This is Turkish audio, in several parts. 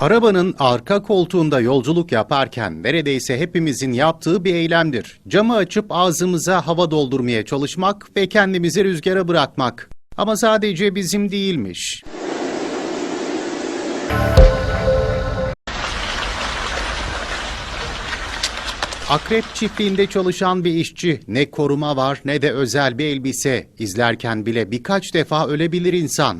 Arabanın arka koltuğunda yolculuk yaparken neredeyse hepimizin yaptığı bir eylemdir. Camı açıp ağzımıza hava doldurmaya çalışmak ve kendimizi rüzgara bırakmak. Ama sadece bizim değilmiş. Akrep çiftliğinde çalışan bir işçi ne koruma var ne de özel bir elbise. İzlerken bile birkaç defa ölebilir insan.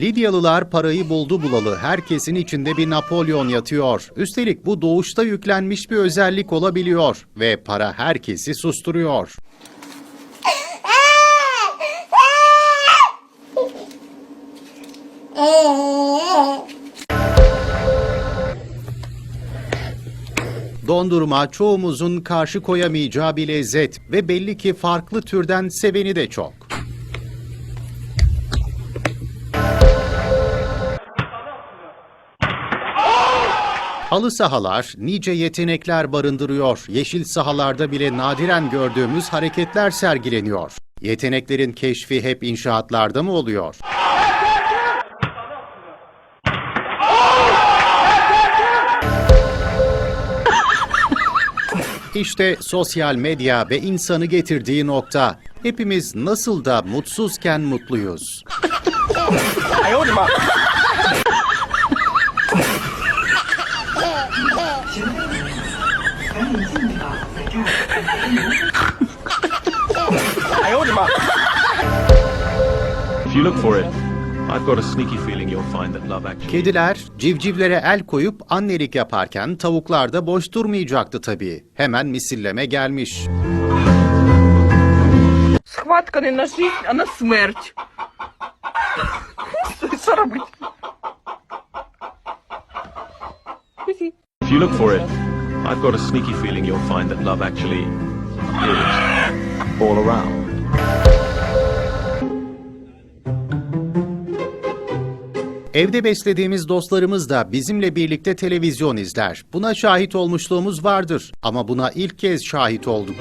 Lidyalılar parayı buldu bulalı herkesin içinde bir Napolyon yatıyor. Üstelik bu doğuşta yüklenmiş bir özellik olabiliyor ve para herkesi susturuyor. Dondurma çoğumuzun karşı koyamayacağı bir lezzet ve belli ki farklı türden seveni de çok. Halı sahalar nice yetenekler barındırıyor. Yeşil sahalarda bile nadiren gördüğümüz hareketler sergileniyor. Yeteneklerin keşfi hep inşaatlarda mı oluyor? İşte sosyal medya ve insanı getirdiği nokta. Hepimiz nasıl da mutsuzken mutluyuz. If you look for it, I've got a sneaky feeling you'll find that love actually. Kediler civcivlere el koyup annelik yaparken tavuklar da boş durmayacaktı tabii. Hemen misilleme gelmiş. Схватка не на жизнь, а на смерть. Що робити? If you look for it, I've got a sneaky feeling you'll find that love actually is all around. Evde beslediğimiz dostlarımız da bizimle birlikte televizyon izler. Buna şahit olmuşluğumuz vardır ama buna ilk kez şahit olduk.